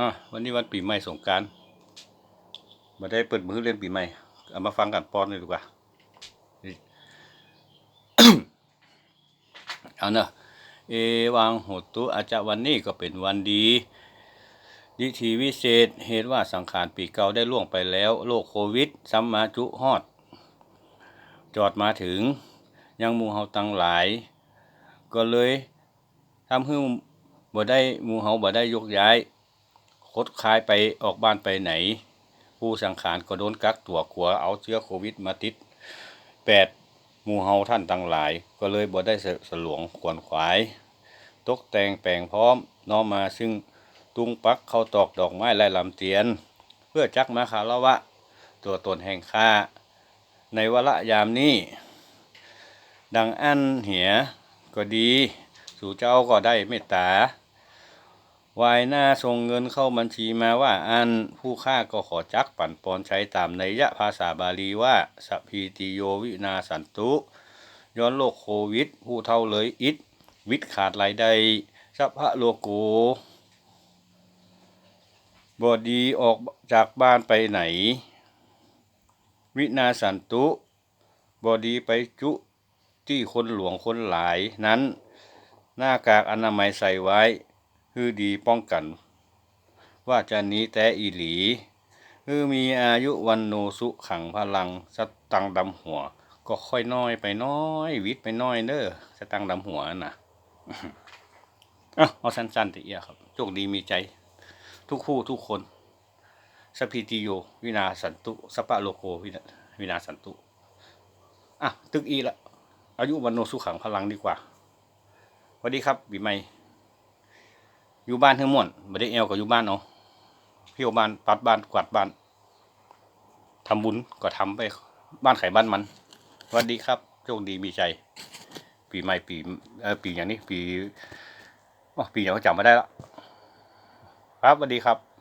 อะวันนี้วันปีใหม่สงการมาได้เปิดมือเล่นปีใหม่ เอามาฟังกันปอนเลยดีกว่า เอาเนอะเอวังโหตุอาจจะวันนี้ก็เป็นวันดีดิทีวิเศษ เหตุว่าสังขารปีเก่าได้ล่วงไปแล้ว โรคโควิดซัมมาจุฮอด จอดมาถึง ยังมูเฮาตังหลาย ก็เลยทำให้บ่ได้มูเฮาบ่ได้ยกย้าย คดคายไปออกบ้านไปไหน ผู้สังขารก็โดนกักตัวกลัวเอาเชื้อโควิดมาติดแปดหมู่เฮาท่านตั้งหลาย ก็เลยบ่ได้สลวงขวนขวาย ตกแต่งแปลงพร้อมน้อมมาซึ่งตุงปักเข้าตอกดอกไม้ลายลำเตียน เพื่อจักมาคารวะ ตัวตนแห่งข้าในวละยามนี้ ดังอันเหียก็ดี สู่เจ้าก็ได้เมตตา วายหน้าส่งเงินเข้าบัญชีมาว่าอันผู้ค่าก็ขอจักปั่นปอนใช้ตามในยะภาษาบาลีว่าสพีติโยวินาสันตุย้อนโลกโควิด ผู้เท่าเลยอิดวิทขาดรายได้สัพพะโลโกบอดีออกจากบ้านไปไหน วินาสันตุบอดีไปจุที่คนหลวงคนหลายนั้น หน้ากากอนามัยใส่ไว้ คือดีป้องกัน ว่าจะหนี้แต่อีหลี คือมีอายุวันโนสุขังพลังสตังดำหัว ก็ค่อยน้อยไปน้อยวิทย์ไปน้อยเด้อสตังดำหัวนะอะเอาสั้นๆแต่เอียครับโชคดีมีใจ ทุกคู่ทุกคนสพพิติโย วินาสันตุสปะโลโกวินาวินาสันตุ อะ ตึกอีละอายุวันโนสุขังพลังดีกว่าสวัสดีครับปีใหม่ อยู่บ้านทั้งหมดไม่ได้แอลก็อยู่บ้านเอาเที่ยวบ้านปัดบ้านกวาดบ้านทำบุญก็ทำไปบ้านไขบ้านมันสวัสดีครับโชคดีมีใจ ปีใหม่ปีเออปีอย่างนี้ปีอ๋อปีอย่างก็จำไม่ได้ละครับสวัสดีครับ